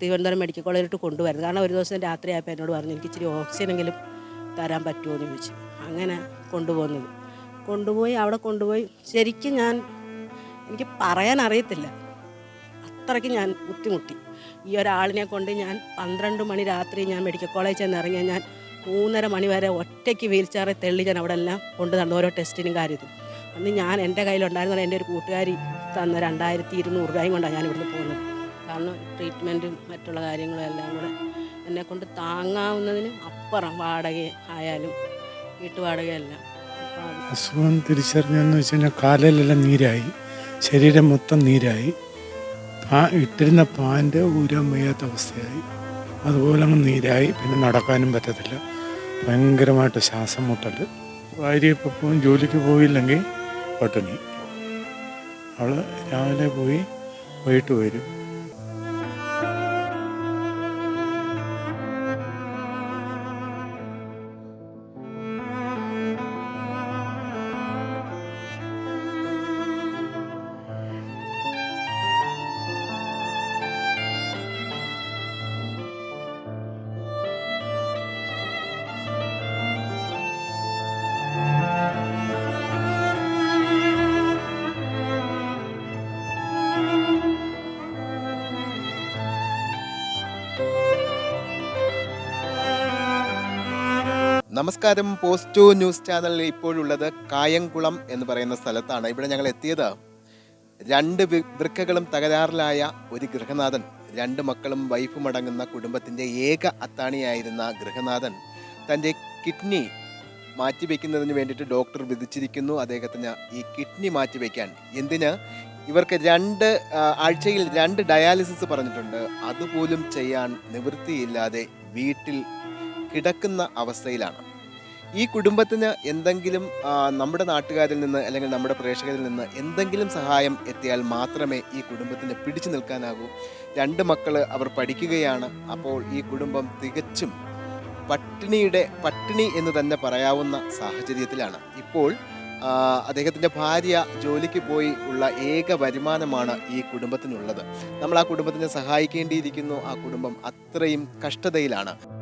Thiruvananthapuram medical കോളേജിലോട്ട് കൊണ്ടുവരുന്നത്. കാരണം ഒരു ദിവസം രാത്രി ആയപ്പോൾ എന്നോട് പറഞ്ഞു എനിക്ക് ഇച്ചിരി ഓക്സിജനെങ്കിലും തരാൻ പറ്റുമോ? എന്ന് ചോദിച്ചു. അങ്ങനെ കൊണ്ടുപോകുന്നത് കൊണ്ടുപോയി അവിടെ കൊണ്ടുപോയി. ശരിക്കും ഞാൻ എനിക്ക് പറയാൻ അറിയത്തില്ല. അത്രയ്ക്ക് ഞാൻ ബുദ്ധിമുട്ടി. ഈ ഒരാളിനെ കൊണ്ട് ഞാൻ പന്ത്രണ്ട് മണി രാത്രി ഞാൻ മെഡിക്കൽ കോളേജിൽ നിന്ന് ഇറങ്ങിയ ഞാൻ മൂന്നര മണി വരെ ഒറ്റയ്ക്ക് വീൽ ചെയറിൽ തെള്ളി ഞാൻ അവിടെ എല്ലാം കൊണ്ട് നടന്നു. ഓരോ ടെസ്റ്റിനും കാര്യത്തിനും. അന്ന് ഞാൻ എന്റെ കയ്യിലുണ്ടായിരുന്നു എന്റെ ഒരു കൂട്ടുകാരി തന്ന രണ്ടായിരത്തി ഇരുന്നൂറ് രൂപയും കൊണ്ടാണ് ഞാൻ ഇവിടുന്ന് പോകുന്നത് കാരണം ട്രീറ്റ്മെന്റും മറ്റുള്ള കാര്യങ്ങളും എല്ലാം കൂടെ എന്നെ കൊണ്ട് താങ്ങാവുന്നതിനും അപ്പുറം വാടക ആയാലും വീട്ടുവാടകയെല്ലാം. അസുഖം തിരിച്ചറിഞ്ഞെന്ന് വെച്ച് കഴിഞ്ഞാൽ കാലിലെല്ലാം നീരായി. ശരീരം മൊത്തം നീരായി. പാ ഇട്ടിരുന്ന പാന്റ് ഊരാൻ വയ്യാത്ത അവസ്ഥയായി. അതുപോലെ അങ്ങ് നീരായി. പിന്നെ നടക്കാനും പറ്റത്തില്ല. ഭയങ്കരമായിട്ട് ശ്വാസം മുട്ടൽ ഭാര്യ ഇപ്പോൾ പോകും ജോലിക്ക് പോയില്ലെങ്കിൽ പട്ടിണി അവൾ രാവിലെ പോയി വൈകിട്ട് വരും. നമസ്കാരം. പോസ്റ്റ് ടു ന്യൂസ് ചാനലിൽ ഇപ്പോഴുള്ളത് കായംകുളം എന്ന് പറയുന്ന സ്ഥലത്താണ്. ഇവിടെ ഞങ്ങൾ എത്തിയത്. രണ്ട് വൃക്കകളും തകരാറിലായ ഒരു ഗൃഹനാഥൻ രണ്ട് മക്കളും വൈഫും അടങ്ങുന്ന കുടുംബത്തിന്റെ ഏക അത്താണിയായിരുന്ന ഗൃഹനാഥൻ. തന്റെ കിഡ്നി മാറ്റിവെക്കുന്നതിന് വേണ്ടിയിട്ട് ഡോക്ടർ വിധിച്ചിരിക്കുന്നു അദ്ദേഹത്തിന് ഈ കിഡ്നി മാറ്റിവെക്കാൻ. എന്തിന്? ഇവർക്ക് രണ്ട് ആഴ്ചയിൽ രണ്ട് ഡയാലിസിസ് പറഞ്ഞിട്ടുണ്ട്. അതുപോലും ചെയ്യാൻ നിവൃത്തിയില്ലാതെ വീട്ടിൽ കിടക്കുന്ന അവസ്ഥയിലാണ്. ഈ കുടുംബത്തിന് എന്തെങ്കിലും നമ്മുടെ നാട്ടുകാരിൽ നിന്ന് അല്ലെങ്കിൽ നമ്മുടെ പ്രേക്ഷകരിൽ നിന്ന് എന്തെങ്കിലും സഹായം എത്തിയാൽ മാത്രമേ ഈ കുടുംബത്തിന് പിടിച്ചു നിൽക്കാനാകൂ. രണ്ട് മക്കൾ അവർ പഠിക്കുകയാണ്. അപ്പോൾ ഈ കുടുംബം തികച്ചും പട്ടിണിയുടെ പട്ടിണി എന്ന് തന്നെ പറയാവുന്ന സാഹചര്യത്തിലാണ്. ഇപ്പോൾ അദ്ദേഹത്തിന്റെ ഭാര്യ ജോലിക്ക് പോയി ഉള്ള ഏക വരുമാനമാണ് ഈ കുടുംബത്തിനുള്ളത്. നമ്മൾ ആ കുടുംബത്തിനെ സഹായിക്കേണ്ടിയിരിക്കുന്നു. ആ കുടുംബം അത്രയും കഷ്ടതയിലാണ്.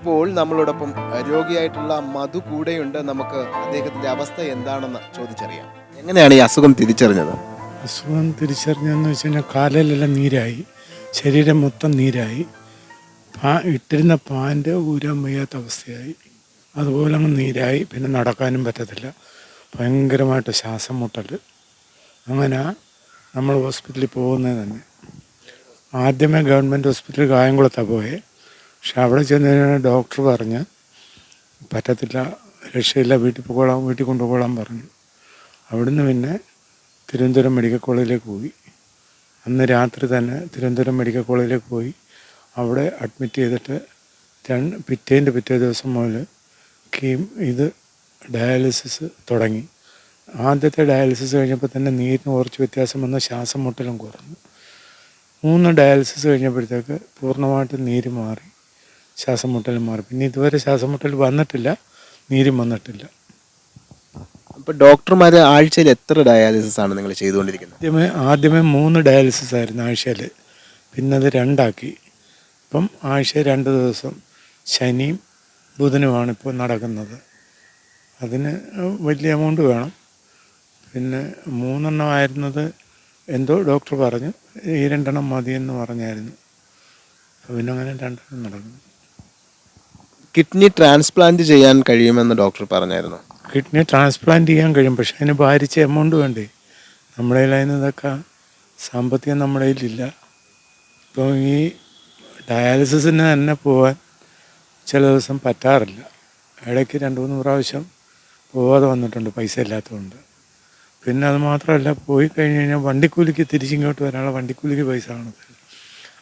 ഇപ്പോൾ നമ്മളോടൊപ്പം രോഗിയായിട്ടുള്ള മധു കൂടെയുണ്ട്. നമുക്ക് അദ്ദേഹത്തിന്റെ അവസ്ഥ എന്താണെന്ന് ചോദിച്ചറിയാം. എങ്ങനെയാണ് ഈ അസുഖം തിരിച്ചറിഞ്ഞത്? അസുഖം തിരിച്ചറിഞ്ഞതെന്ന് വെച്ച് കഴിഞ്ഞാൽ കാലിലെല്ലാം നീരായി. ശരീരം മൊത്തം നീരായി. പാ ഇട്ടിരുന്ന പാന്റ് ഊരാൻ വയ്യാത്ത അവസ്ഥയായി. അതുപോലെ അങ്ങ് നീരായി. പിന്നെ നടക്കാനും പറ്റത്തില്ല. ഭയങ്കരമായിട്ട് ശ്വാസം മുട്ടൽ അങ്ങനെ നമ്മൾ ഹോസ്പിറ്റലിൽ പോകുന്നത് തന്നെ. ആദ്യമേ ഗവൺമെന്റ് ഹോസ്പിറ്റൽ കായംകുളത്താണ് പോയേ. പക്ഷെ അവിടെ ചെന്ന് ഡോക്ടർ പറഞ്ഞ് പറ്റത്തില്ല രക്ഷയില്ല വീട്ടിൽ പോകോളാം വീട്ടിൽ കൊണ്ടുപോകാം പറഞ്ഞു. അവിടുന്ന് പിന്നെ തിരുവനന്തപുരം മെഡിക്കൽ കോളേജിലേക്ക് പോയി. അന്ന് രാത്രി തന്നെ തിരുവനന്തപുരം മെഡിക്കൽ കോളേജിലേക്ക് പോയി. അവിടെ അഡ്മിറ്റ് ചെയ്തിട്ട് രണ്ട് പിറ്റേന്റെ പിറ്റേ ദിവസം മുതൽ കീം ഇത് ഡയാലിസിസ് തുടങ്ങി. ആദ്യത്തെ ഡയാലിസിസ് കഴിഞ്ഞപ്പോൾ തന്നെ നീരിന് കുറച്ച് വ്യത്യാസം വന്ന് ശ്വാസം മുട്ടലും കുറഞ്ഞു. മൂന്ന് ഡയാലിസിസ് കഴിഞ്ഞപ്പോഴത്തേക്ക് പൂർണമായിട്ട് നീര് മാറി. ശ്വാസം മുട്ടൽ മാറി. പിന്നെ ഇതുവരെ ശ്വാസം മുട്ടൽ വന്നിട്ടില്ല നീരും വന്നിട്ടില്ല. അപ്പൊ ഡോക്ടർമാർ ആഴ്ചയിൽ എത്ര ഡയാലിസിസ് ആണ് നിങ്ങൾ ചെയ്തുകൊണ്ടിരിക്കുന്നത്? ആദ്യമേ ആദ്യമേ മൂന്ന് ഡയാലിസിസ് ആയിരുന്നു ആഴ്ചയിൽ പിന്നെ അത് രണ്ടാക്കി. ഇപ്പം ആഴ്ച രണ്ട് ദിവസം ശനിയും ബുധനുമാണ് ഇപ്പോൾ നടക്കുന്നത്. അതിന് വലിയ എമൗണ്ട് വേണം. പിന്നെ മൂന്നെണ്ണം ആയിരുന്നത് എന്തോ ഡോക്ടർ പറഞ്ഞു ഈ രണ്ടെണ്ണം മതിയെന്ന് പറഞ്ഞായിരുന്നു. അപ്പോൾ പിന്നെ അങ്ങനെ രണ്ടെണ്ണം നടക്കുന്നു. കിഡ്നി ട്രാൻസ്പ്ലാന്റ് ചെയ്യാൻ കഴിയുമെന്ന് ഡോക്ടർ പറഞ്ഞായിരുന്നു. കിഡ്നി ട്രാൻസ്പ്ലാന്റ് ചെയ്യാൻ കഴിയും പക്ഷെ അതിന് ഭാരിച്ച എമൗണ്ട് വേണ്ടേ? നമ്മുടെ കയ്യിൽ ഇതൊക്കെ. സാമ്പത്തികം നമ്മുടെ കയ്യിലില്ല. ഇപ്പോൾ ഈ ഡയാലിസിസിന് തന്നെ പോകാൻ ചില ദിവസം പറ്റാറില്ല. ഇടയ്ക്ക് രണ്ട് മൂന്ന് പ്രാവശ്യം പോവാതെ വന്നിട്ടുണ്ട് പൈസ ഇല്ലാത്തതുകൊണ്ട്. പിന്നെ അത് മാത്രമല്ല പോയി കഴിഞ്ഞ് കഴിഞ്ഞാൽ വണ്ടിക്കൂലിക്ക് തിരിച്ചിങ്ങോട്ട് വരാനുള്ള വണ്ടിക്കൂലിക്ക് പൈസ കാണത്തില്ല.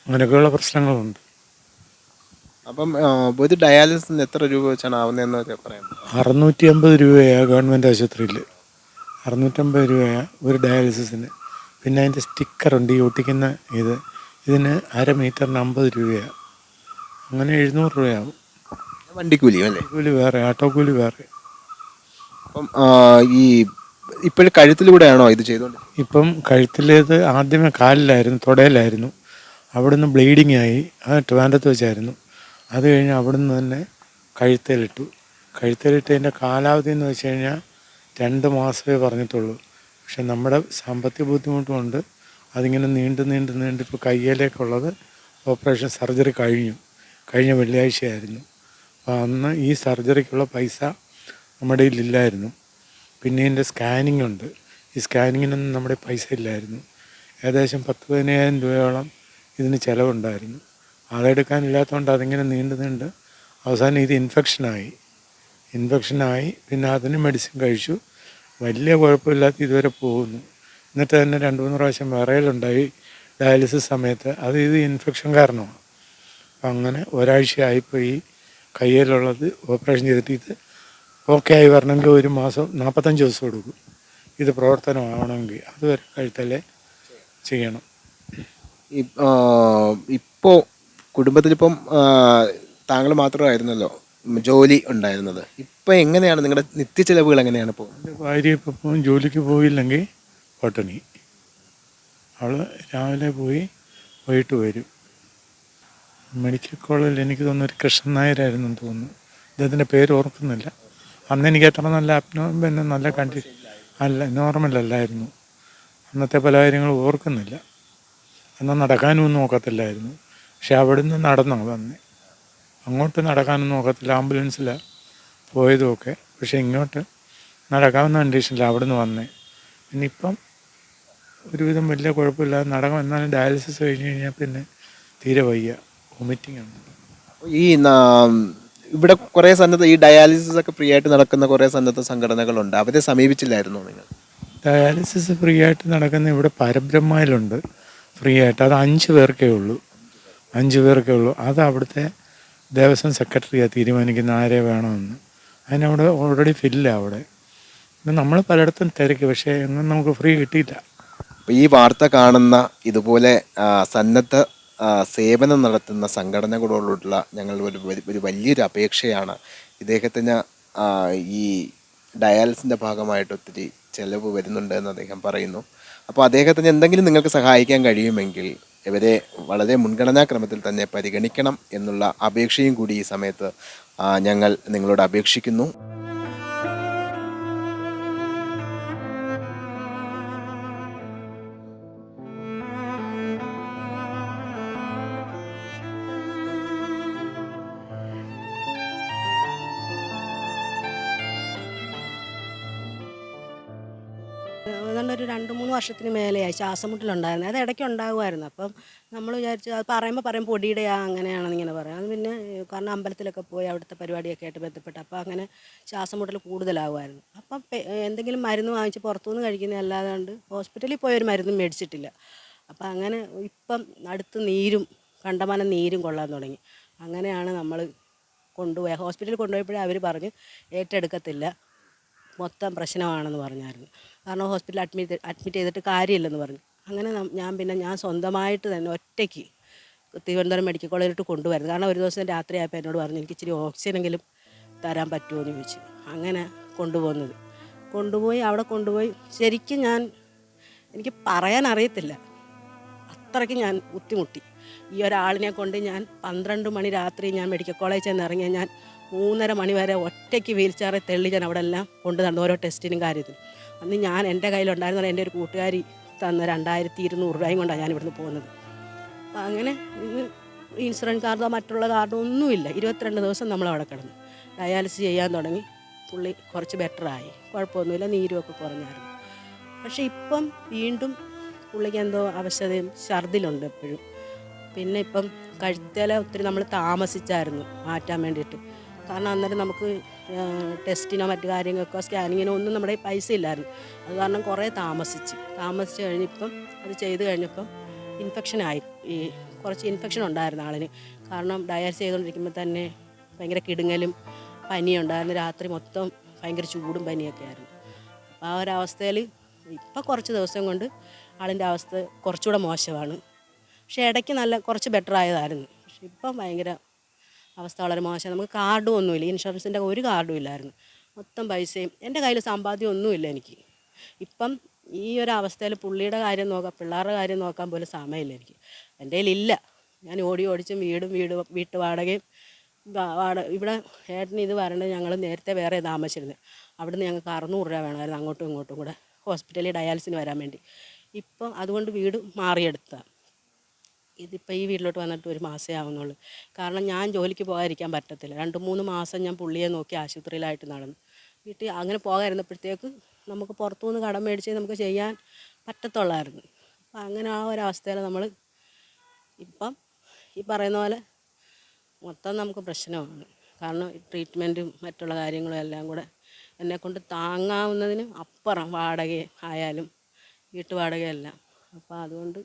അങ്ങനെയൊക്കെയുള്ള പ്രശ്നങ്ങളുണ്ട്. അപ്പം ആ, ഒരു ഡയാലിസിന് എത്ര രൂപ വെച്ചാണ് ആവുന്നതെന്ന് പറയാം അറുന്നൂറ്റി അമ്പത് രൂപയാണ് ഗവൺമെന്റ് ആശുപത്രിയിൽ അറുന്നൂറ്റമ്പത് രൂപയാണ് ഒരു ഡയാലിസിസിന് പിന്നെ അതിന്റെ സ്റ്റിക്കറുണ്ട് ഈ ഒട്ടിക്കുന്ന ഇത്. ഇതിന് അര മീറ്ററിന് അമ്പത് രൂപയാണ് അങ്ങനെ എഴുന്നൂറ് രൂപയാവും. വണ്ടിക്കൂലി അല്ലേ? കൂലി വേറെ ആട്ടോ കൂലി വേറെ. അപ്പം ഈ ഇപ്പോഴും കഴുത്തിലൂടെയാണോ ഇത് ചെയ്തോണ്ട് ഇപ്പം കഴുത്തിലേത് ആദ്യമേ കാലിലായിരുന്നു തുടയിലായിരുന്നു. അവിടുന്ന് ബ്ലീഡിങ് ആയി അത് ട്രിവാൻഡത്ത് വെച്ചായിരുന്നു. അത് കഴിഞ്ഞ് അവിടുന്ന് തന്നെ കഴുത്തേലിട്ടു. കഴുത്തേലിട്ടതിന്റെ കാലാവധി എന്ന് വെച്ച് കഴിഞ്ഞാൽ രണ്ട് മാസമേ പറഞ്ഞിട്ടുള്ളൂ. പക്ഷെ നമ്മുടെ സാമ്പത്തിക ബുദ്ധിമുട്ട് കൊണ്ട് അതിങ്ങനെ നീണ്ട് നീണ്ട് നീണ്ട് ഇപ്പോൾ കയ്യിലേക്കുള്ളത് ഓപ്പറേഷൻ സർജറി കഴിഞ്ഞു. കഴിഞ്ഞ വെള്ളിയാഴ്ചയായിരുന്നു. അപ്പോൾ അന്ന് ഈ സർജറിക്കുള്ള പൈസ നമ്മുടെ ഇല്ലായിരുന്നു പിന്നെ ഇതിന്റെ സ്കാനിങ് ഉണ്ട്. ഈ സ്കാനിങ്ങിനൊന്നും നമ്മുടെ പൈസ ഇല്ലായിരുന്നു. ഏകദേശം പത്ത് പതിനായിരം രൂപയോളം ഇതിന് ചിലവുണ്ടായിരുന്നു. അതെടുക്കാനില്ലാത്തതുകൊണ്ട് അതിങ്ങനെ നീണ്ട് നീണ്ട് അവസാനം ഇത് ഇൻഫെക്ഷനായി ഇൻഫെക്ഷനായി പിന്നെ അതിന് മെഡിസിൻ കഴിച്ചു. വലിയ കുഴപ്പമില്ലാത്ത ഇതുവരെ പോകുന്നു. എന്നിട്ട് തന്നെ രണ്ട് മൂന്ന് പ്രാവശ്യം വിറയലുണ്ടായി ഡയാലിസിസ് സമയത്ത്. അത് ഇത് ഇൻഫെക്ഷൻ കാരണമാണ്. അപ്പം അങ്ങനെ ഒരാഴ്ചയായിപ്പോൾ ഈ കയ്യിലുള്ളത് ഓപ്പറേഷൻ ചെയ്തിട്ട് ഓക്കെ ആയി വരണമെങ്കിൽ ഒരു മാസം നാൽപ്പത്തഞ്ച് ദിവസം എടുക്കും. ഇത് പ്രവർത്തനമാവണമെങ്കിൽ. അതുവരെ കഴുത്തല്ലേ ചെയ്യണം. ഇപ്പോൾ ഇപ്പോ കുടുംബത്തിലിപ്പം താങ്കൾ മാത്രമായിരുന്നല്ലോ ജോലി ഉണ്ടായിരുന്നത്. ഇപ്പൊ എങ്ങനെയാണ് നിങ്ങളുടെ നിത്യ ചെലവുകൾ എങ്ങനെയാണ് ഇപ്പോൾ എന്റെ ഭാര്യ ഇപ്പം ജോലിക്ക് പോയില്ലെങ്കിൽ പട്ടിണി. അവൾ രാവിലെ പോയി വൈകിട്ട് വരും. മെഡിക്കൽ കോളേജിൽ എനിക്ക് തോന്നുന്നു ഒരു കൃഷ്ണൻ നായരായിരുന്നു തോന്നുന്നു. അദ്ദേഹത്തിന്റെ പേര് ഓർക്കുന്നില്ല. അന്ന് എനിക്ക് അത്ര നല്ല അപ്നോ നല്ല കണ്ടി അല്ല നോർമൽ അല്ലായിരുന്നു. അന്നത്തെ പല കാര്യങ്ങളും ഓർക്കുന്നില്ല. അന്ന് നടക്കാനും ഒന്നും നോക്കത്തില്ലായിരുന്നു. പക്ഷെ അവിടുന്ന് നടന്നോ വന്ന്. അങ്ങോട്ട് നടക്കാനൊന്നും നോക്കത്തില്ല ആംബുലൻസിൽ പോയതുമൊക്കെ. പക്ഷെ ഇങ്ങോട്ട് നടക്കാവുന്ന കണ്ടീഷനില്ല അവിടുന്ന് വന്നേ. പിന്നെ ഇപ്പം ഒരുവിധം വലിയ കുഴപ്പമില്ലാതെ നടക്കാം എന്നാലും ഡയാലിസിസ് കഴിഞ്ഞ് കഴിഞ്ഞാൽ പിന്നെ തീരെ വയ്യ. വൊമിറ്റിംഗ് ആണ്. ഈ ഇവിടെ കുറേ സന്നദ്ധ ഈ ഡയാലിസിസ് ഒക്കെ ഫ്രീ ആയിട്ട് നടക്കുന്ന കുറേ സന്നദ്ധ സംഘടനകളുണ്ട്. അവരെ സമീപിച്ചില്ലായിരുന്നോ നിങ്ങൾ? ഡയാലിസിസ് ഫ്രീ ആയിട്ട് നടക്കുന്ന ഇവിടെ പരബ്രഹ്മയിലുണ്ട്. ഫ്രീ ആയിട്ട്. അത് അഞ്ച് പേർക്കേ ഉള്ളൂ. അഞ്ച് പേർക്കേ ഉള്ളൂ. അത് അവിടുത്തെ ദേവസ്വം സെക്രട്ടറിയാണ് തീരുമാനിക്കുന്ന ആരെ വേണമെന്ന്. അതിനവിടെ ഓൾറെഡി ഫില്ല അവിടെ. നമ്മൾ പലയിടത്തും തിരക്കി. പക്ഷേ ഒന്നും നമുക്ക് ഫ്രീ കിട്ടിയില്ല. ഈ വാർത്ത കാണുന്ന ഇതുപോലെ സന്നദ്ധ സേവനം നടത്തുന്ന സംഘടനകളോടുള്ള ഞങ്ങൾ ഒരു ഒരു വലിയൊരു അപേക്ഷയാണ് ഇദ്ദേഹത്തിന് ഈ ഡയാലിസിന്റെ ഭാഗമായിട്ട് ഒത്തിരി ചിലവ് വരുന്നുണ്ട് എന്ന് അദ്ദേഹം പറയുന്നു. അപ്പോൾ അദ്ദേഹത്തിന് എന്തെങ്കിലും നിങ്ങൾക്ക് സഹായിക്കാൻ കഴിയുമെങ്കിൽ ഇവരെ വളരെ മുൻഗണനാക്രമത്തിൽ തന്നെ പരിഗണിക്കണം എന്നുള്ള അപേക്ഷയും കൂടി ഈ സമയത്ത് ഞങ്ങൾ നിങ്ങളോട് അപേക്ഷിക്കുന്നു. വർഷത്തിന് മേലെയായി. ശ്വാസമുട്ടിലുണ്ടായിരുന്നു. അത് ഇടയ്ക്ക് ഉണ്ടാകുമായിരുന്നു. അപ്പം നമ്മൾ വിചാരിച്ചു അത് പറയുമ്പോൾ പറയും ആ അങ്ങനെയാണെന്ന് ഇങ്ങനെ പറയാം. അത് പിന്നെ കാരണം അമ്പലത്തിലൊക്കെ പോയി അവിടുത്തെ പരിപാടിയൊക്കെ ആയിട്ട് ബന്ധപ്പെട്ട് അപ്പോൾ അങ്ങനെ ശ്വാസമുട്ടൽ കൂടുതലാകുമായിരുന്നു. അപ്പം എന്തെങ്കിലും മരുന്ന് വാങ്ങിച്ച് പുറത്തുനിന്ന് കഴിക്കുന്ന അല്ലാതെ ഹോസ്പിറ്റലിൽ പോയി ഒരു മരുന്നും മേടിച്ചിട്ടില്ല. അപ്പം അങ്ങനെ ഇപ്പം അടുത്ത് നീരും കണ്ടമാനം നീരും കൊള്ളാൻ തുടങ്ങി. അങ്ങനെയാണ് നമ്മൾ കൊണ്ടുപോയ ഹോസ്പിറ്റലിൽ കൊണ്ടുപോയപ്പോഴേ അവർ പറഞ്ഞ് ഏറ്റെടുക്കത്തില്ല. മൊത്തം പ്രശ്നമാണെന്ന് പറഞ്ഞായിരുന്നു. കാരണം ഹോസ്പിറ്റലിൽ അഡ്മിറ്റ് അഡ്മിറ്റ് ചെയ്തിട്ട് കാര്യമില്ലെന്ന് പറഞ്ഞു. അങ്ങനെ ഞാൻ പിന്നെ ഞാൻ സ്വന്തമായിട്ട് തന്നെ ഒറ്റയ്ക്ക് തിരുവനന്തപുരം മെഡിക്കൽ കോളേജിലോട്ട് കൊണ്ടുവരുന്നത്. കാരണം ഒരു ദിവസം രാത്രി ആയപ്പോൾ എന്നോട് പറഞ്ഞു എനിക്ക് ഇച്ചിരി ഓക്സിജനെങ്കിലും തരാൻ പറ്റുമോ? എന്ന് ചോദിച്ചു. അങ്ങനെ കൊണ്ടുപോകുന്നത്. കൊണ്ടുപോയി അവിടെ കൊണ്ടുപോയി ശരിക്കും ഞാൻ എനിക്ക് പറയാൻ അറിയത്തില്ല. അത്രയ്ക്ക് ഞാൻ ബുദ്ധിമുട്ടി. ഈ ഒരാളിനെ കൊണ്ട് ഞാൻ പന്ത്രണ്ട് മണി രാത്രി ഞാൻ മെഡിക്കൽ കോളേജിൽ ചെന്ന് ഇറങ്ങിയ ഞാൻ മൂന്നര മണി വരെ ഒറ്റയ്ക്ക് വീൽ ചെയറിൽ തെള്ളി ഞാൻ അവിടെ എല്ലാം കൊണ്ട് നടന്നു ഓരോ ടെസ്റ്റിനും കാര്യത്തിനും. അന്ന് ഞാൻ എന്റെ കയ്യിലുണ്ടായിരുന്ന എന്റെ ഒരു കൂട്ടുകാരി തന്ന രണ്ടായിരത്തി ഇരുന്നൂറ് രൂപയും കൊണ്ടാണ് ഞാൻ ഇവിടുന്ന് പോകുന്നത്. അങ്ങനെ ഇൻഷുറൻസ് കാർഡോ മറ്റുള്ള കാർഡോ ഒന്നുമില്ല. ഇരുപത്തിരണ്ട് ദിവസം നമ്മൾ അവിടെ കിടന്നു. ഡയാലിസിസ് ചെയ്യാൻ തുടങ്ങി. പുള്ളി കുറച്ച് ബെറ്ററായി കുഴപ്പമൊന്നുമില്ല. നീരുമൊക്കെ കുറഞ്ഞായിരുന്നു. പക്ഷേ ഇപ്പം വീണ്ടും പുള്ളിക്ക് എന്തോ അവശതയും ഛർദിലുണ്ട് എപ്പോഴും. പിന്നെ ഇപ്പം കഴുത്തേല ഒത്തിരി നമ്മൾ താമസിച്ചായിരുന്നു മാറ്റാൻ വേണ്ടിയിട്ട്. കാരണം അന്നേരം നമുക്ക് ടെസ്റ്റിനോ മറ്റു കാര്യങ്ങൾക്കോ സ്കാനിങ്ങിനോ ഒന്നും നമ്മുടെ പൈസ ഇല്ലായിരുന്നു. അത് കാരണം കുറേ താമസിച്ച് താമസിച്ച് കഴിഞ്ഞിപ്പം അത് ചെയ്ത് കഴിഞ്ഞപ്പം ഇൻഫെക്ഷനായി ഈ കുറച്ച് ഇൻഫെക്ഷൻ ഉണ്ടായിരുന്നു ആളിന്. കാരണം ഡയാലിസ് ചെയ്തുകൊണ്ടിരിക്കുമ്പോൾ തന്നെ ഭയങ്കര കിടുങ്ങലും പനിയുണ്ടായിരുന്നു രാത്രി മൊത്തം ഭയങ്കര ചൂടും പനിയൊക്കെ ആയിരുന്നു. അപ്പോൾ ആ ഒരവസ്ഥയിൽ ഇപ്പം കുറച്ച് ദിവസം കൊണ്ട് ആളിന്റെ അവസ്ഥ കുറച്ചുകൂടെ മോശമാണ്. പക്ഷേ ഇടയ്ക്ക് നല്ല കുറച്ച് ബെറ്റർ ആയതായിരുന്നു. പക്ഷെ ഇപ്പം ഭയങ്കര അവസ്ഥ വളരെ മോശം നമുക്ക് കാർഡും ഒന്നുമില്ല. ഇൻഷുറൻസിന്റെ ഒരു കാർഡും ഇല്ലായിരുന്നു. മൊത്തം പൈസയും എന്റെ കയ്യിൽ സമ്പാദ്യം ഒന്നുമില്ല എനിക്ക്. ഇപ്പം ഈ ഒരു അവസ്ഥയിൽ പുള്ളിയുടെ കാര്യം നോക്കാം പിള്ളേരുടെ കാര്യം നോക്കാൻ പോലും സമയമില്ല എനിക്ക്. എന്റെ കയ്യിലില്ല. ഞാൻ ഓടി ഓടിച്ചും വീടും വീട് വീട്ടു വാടകയും ഇവിടെ ഏട്ടന് ഇത് വരേണ്ടത് ഞങ്ങൾ നേരത്തെ വേറെ താമസിച്ചിരുന്നത് അവിടുന്ന് ഞങ്ങൾക്ക് അറുന്നൂറ് രൂപ വേണമായിരുന്നു അങ്ങോട്ടും ഇങ്ങോട്ടും കൂടെ ഹോസ്പിറ്റലിൽ ഡയാലിസിന് വരാൻ വേണ്ടി. ഇപ്പം അതുകൊണ്ട് വീട് മാറിയെടുത്താണ് ഇതിപ്പോൾ ഈ വീട്ടിലോട്ട് വന്നിട്ട് ഒരു മാസമേ ആവുന്നുള്ളൂ. കാരണം ഞാൻ ജോലിക്ക് പോകാതിരിക്കാൻ പറ്റത്തില്ല. രണ്ട് മൂന്ന് മാസം ഞാൻ പുള്ളിയെ നോക്കി ആശുപത്രിയിലായിട്ട് നടന്നു. വീട്ടിൽ അങ്ങനെ പോകാതിരുന്നപ്പോഴത്തേക്ക് നമുക്ക് പുറത്തുനിന്ന് കടം മേടിച്ച് നമുക്ക് ചെയ്യാൻ പറ്റത്തുള്ളായിരുന്നു. അപ്പം അങ്ങനെ ആ ഒരവസ്ഥയിൽ നമ്മൾ ഇപ്പം ഈ പറയുന്ന പോലെ മൊത്തം നമുക്ക് പ്രശ്നമാണ്. കാരണം ട്രീറ്റ്മെന്റും മറ്റുള്ള കാര്യങ്ങളും എല്ലാം കൂടെ എന്നെക്കൊണ്ട് താങ്ങാവുന്നതിന് അപ്പുറം വാടക ആയാലും വീട്ടുവാടകയെല്ലാം. അപ്പോൾ അതുകൊണ്ട്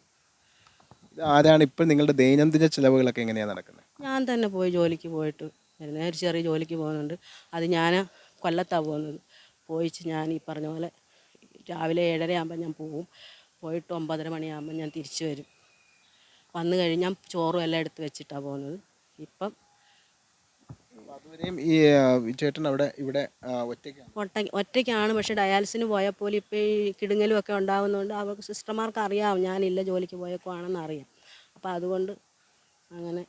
ആരാണ് ഇപ്പോൾ നിങ്ങളുടെ ദൈനംദിന ചിലവുകളൊക്കെ എങ്ങനെയാണ് നടക്കുന്നത്? ഞാൻ തന്നെ പോയി ജോലിക്ക് പോയിട്ട് വരുന്ന ഒരു ചെറിയ ജോലിക്ക് പോകുന്നുണ്ട്. അത് ഞാൻ കൊല്ലത്താണ് പോകുന്നത്. പോയിച്ച് ഞാൻ ഈ പറഞ്ഞ പോലെ രാവിലെ ഏഴര ആകുമ്പോൾ ഞാൻ പോവും. പോയിട്ട് ഒമ്പതര മണിയാകുമ്പോൾ ഞാൻ തിരിച്ചു വരും. വന്നു കഴിഞ്ഞാൽ ചോറും എല്ലാം എടുത്ത് വെച്ചിട്ടാണ് പോകുന്നത്. ഇപ്പം അതുവരെയും ഈ ചേട്ടൻ അവിടെ ഇവിടെ ഒറ്റയ്ക്കാണ്? പക്ഷെ ഒറ്റയ്ക്കാണ്. പക്ഷേ ഡയാലിസിന് പോയപ്പോൾ ഇപ്പോൾ ഈ കിടുങ്ങലും ഒക്കെ ഉണ്ടാകുന്നതുകൊണ്ട് അവർക്ക് സിസ്റ്റർമാർക്ക് അറിയാം ഞാനില്ല ജോലിക്ക് പോയേക്കുവാണെന്ന് അറിയാം. അപ്പോൾ അതുകൊണ്ട് അങ്ങനെ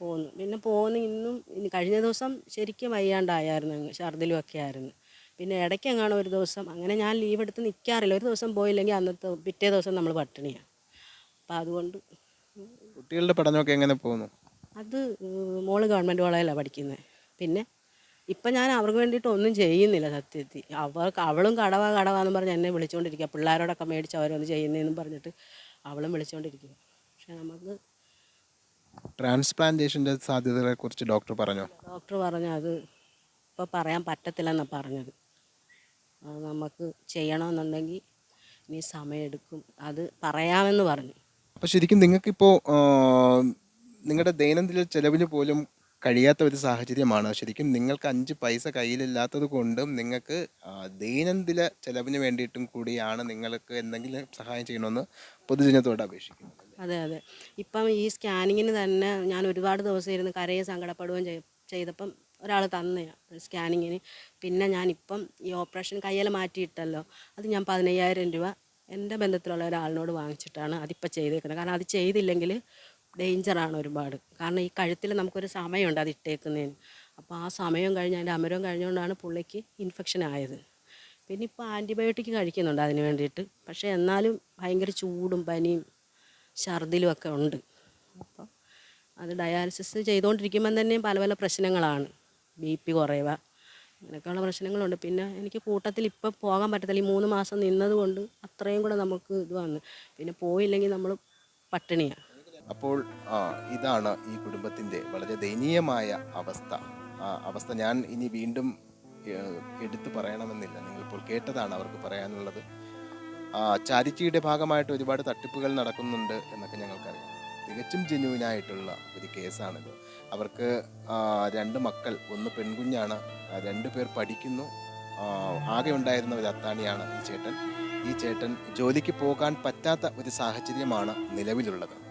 പോന്നു. പിന്നെ പോന്ന് ഇന്നും ഇനി കഴിഞ്ഞ ദിവസം ശരിക്കും വയ്യാണ്ടായായിരുന്നു അങ്ങ് ഛർദിലും ഒക്കെ ആയിരുന്നു. പിന്നെ ഇടയ്ക്ക് എങ്ങാണോ ഒരു ദിവസം അങ്ങനെ ഞാൻ ലീവ് എടുത്ത് നിൽക്കാറില്ല ഒരു ദിവസം പോയില്ലെങ്കിൽ അന്നത്തെ പിറ്റേ ദിവസം നമ്മൾ പട്ടിണിയാണ്. അപ്പോൾ അതുകൊണ്ട് കുട്ടികളുടെ പഠനമൊക്കെ എങ്ങനെ പോകുന്നു അത് മോൾ ഗവൺമെന്റ് കോളേജിലാണ് പഠിക്കുന്നത് പിന്നെ ഇപ്പം ഞാൻ അവർക്ക് വേണ്ടിയിട്ട് ഒന്നും ചെയ്യുന്നില്ല സത്യത്തിൽ. അവർക്ക് അവളും കടവ കടവാന്ന് പറഞ്ഞ് എന്നെ വിളിച്ചുകൊണ്ടിരിക്കുക പിള്ളേരോടൊക്കെ മേടിച്ച് അവരൊന്ന് ചെയ്യുന്നതെന്നും പറഞ്ഞിട്ട് അവളും വിളിച്ചുകൊണ്ടിരിക്കുക പക്ഷെ നമുക്ക് ട്രാൻസ്പ്ലാന്റേഷന്റെ സാധ്യതകളെ കുറിച്ച് ഡോക്ടർ പറഞ്ഞോ? ഡോക്ടർ പറഞ്ഞു അത് ഇപ്പോൾ പറയാൻ പറ്റത്തില്ലെന്നാണ് പറഞ്ഞത്. അത് നമുക്ക് ചെയ്യണമെന്നുണ്ടെങ്കിൽ ഇനി സമയമെടുക്കും അത് പറയാമെന്ന് പറഞ്ഞു. അപ്പോൾ ശരിക്കും നിങ്ങൾക്കിപ്പോൾ നിങ്ങളുടെ ദൈനംദിന ചെലവിന് പോലും കഴിയാത്ത ഒരു സാഹചര്യമാണ്. ശരിക്കും നിങ്ങൾക്ക് അഞ്ച് പൈസ കയ്യിലില്ലാത്തത് കൊണ്ടും നിങ്ങൾക്ക് ദൈനംദിന ചെലവിന് വേണ്ടിയിട്ടും കൂടിയാണ് നിങ്ങൾക്ക് എന്തെങ്കിലും സഹായം ചെയ്യണമെന്ന് പൊതുജനത്തോട് അപേക്ഷിക്കുന്നത് അതെ അതെ. ഇപ്പം ഈ സ്കാനിങ്ങിന് തന്നെ ഞാൻ ഒരുപാട് ദിവസം ഇരുന്ന് കരയെ സങ്കടപ്പെടുകയും ചെയ് ചെയ്തപ്പം ഒരാൾ തന്നെയാണ് സ്കാനിങ്ങിന്. പിന്നെ ഞാനിപ്പം ഈ ഓപ്പറേഷൻ കയ്യിൽ മാറ്റിയിട്ടല്ലോ. അത് ഞാൻ പതിനയ്യായിരം രൂപ എന്റെ ബന്ധത്തിലുള്ള ഒരാളിനോട് വാങ്ങിച്ചിട്ടാണ് അതിപ്പോൾ ചെയ്തേക്കുന്നത്. കാരണം അത് ചെയ്തില്ലെങ്കിൽ ഡേഞ്ചറാണ് ഒരുപാട്. കാരണം ഈ കഴുത്തിൽ നമുക്കൊരു സമയമുണ്ട് അത് ഇട്ടേക്കുന്നതിന്. അപ്പോൾ ആ സമയം കഴിഞ്ഞ് അതിന്റെ അമരവും കഴിഞ്ഞുകൊണ്ടാണ് പുള്ളിക്ക് ഇൻഫെക്ഷൻ ആയത്. പിന്നെ ഇപ്പോൾ ആന്റിബയോട്ടിക് കഴിക്കുന്നുണ്ട് അതിന് വേണ്ടിയിട്ട്. പക്ഷേ എന്നാലും ഭയങ്കര ചൂടും പനിയും ഛർദിലും ഒക്കെ ഉണ്ട്. അപ്പോൾ അത് ഡയാലിസിസ് ചെയ്തുകൊണ്ടിരിക്കുമ്പം തന്നെ പല പല പ്രശ്നങ്ങളാണ്. ബി പി കുറയുക അങ്ങനെയൊക്കെയുള്ള പ്രശ്നങ്ങളുണ്ട്. പിന്നെ എനിക്ക് കൂട്ടത്തിൽ ഇപ്പം പോകാൻ പറ്റത്തില്ല. ഈ മൂന്ന് മാസം നിന്നതുകൊണ്ട് അത്രയും കൂടെ നമുക്ക് ഇത് വന്ന്. പിന്നെ പോയില്ലെങ്കിൽ നമ്മൾ പട്ടിണിയാണ് അപ്പോൾ ഇതാണ് ഈ കുടുംബത്തിന്റെ വളരെ ദയനീയമായ അവസ്ഥ. അവസ്ഥ ഞാൻ ഇനി വീണ്ടും എടുത്തു പറയണമെന്നില്ല. നിങ്ങളിപ്പോൾ കേട്ടതാണ് അവർക്ക് പറയാനുള്ളത്. ചാരിറ്റിയുടെ ഭാഗമായിട്ട് ഒരുപാട് തട്ടിപ്പുകൾ നടക്കുന്നുണ്ട് എന്നൊക്കെ ഞങ്ങൾക്കറിയാം. തികച്ചും ജെന്യൂനായിട്ടുള്ള ഒരു കേസാണിത്. അവർക്ക് രണ്ട് മക്കൾ ഒന്ന് പെൺകുഞ്ഞാണ് രണ്ടു പേർ പഠിക്കുന്നു. ആകെ ഉണ്ടായിരുന്ന ഒരു അത്താണിയാണ് ഈ ചേട്ടൻ. ഈ ചേട്ടൻ ജോലിക്ക് പോകാൻ പറ്റാത്ത ഒരു സാഹചര്യമാണ് നിലവിലുള്ളത്.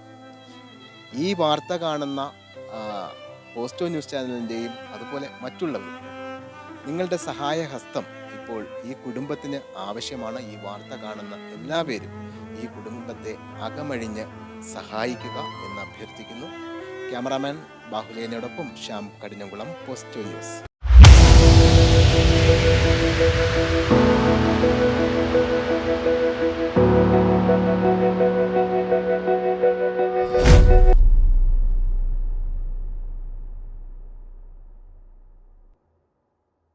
ഈ വാർത്ത കാണുന്ന പോസ്റ്റോ ന്യൂസ് ചാനലിന്റെയും അതുപോലെ മറ്റുള്ളവരും നിങ്ങളുടെ സഹായഹസ്തം ഇപ്പോൾ ഈ കുടുംബത്തിന് ആവശ്യമാണ് ഈ വാർത്ത കാണുന്ന എല്ലാ എല്ലാവരും ഈ കുടുംബത്തെ അകമഴിഞ്ഞ് സഹായിക്കുക എന്ന് അഭ്യർത്ഥിക്കുന്നു. ക്യാമറാമാൻ ബാഹുലേനോടൊപ്പം ശ്യാം കടിഞ്ഞംകുളം പോസ്റ്റോ ന്യൂസ്.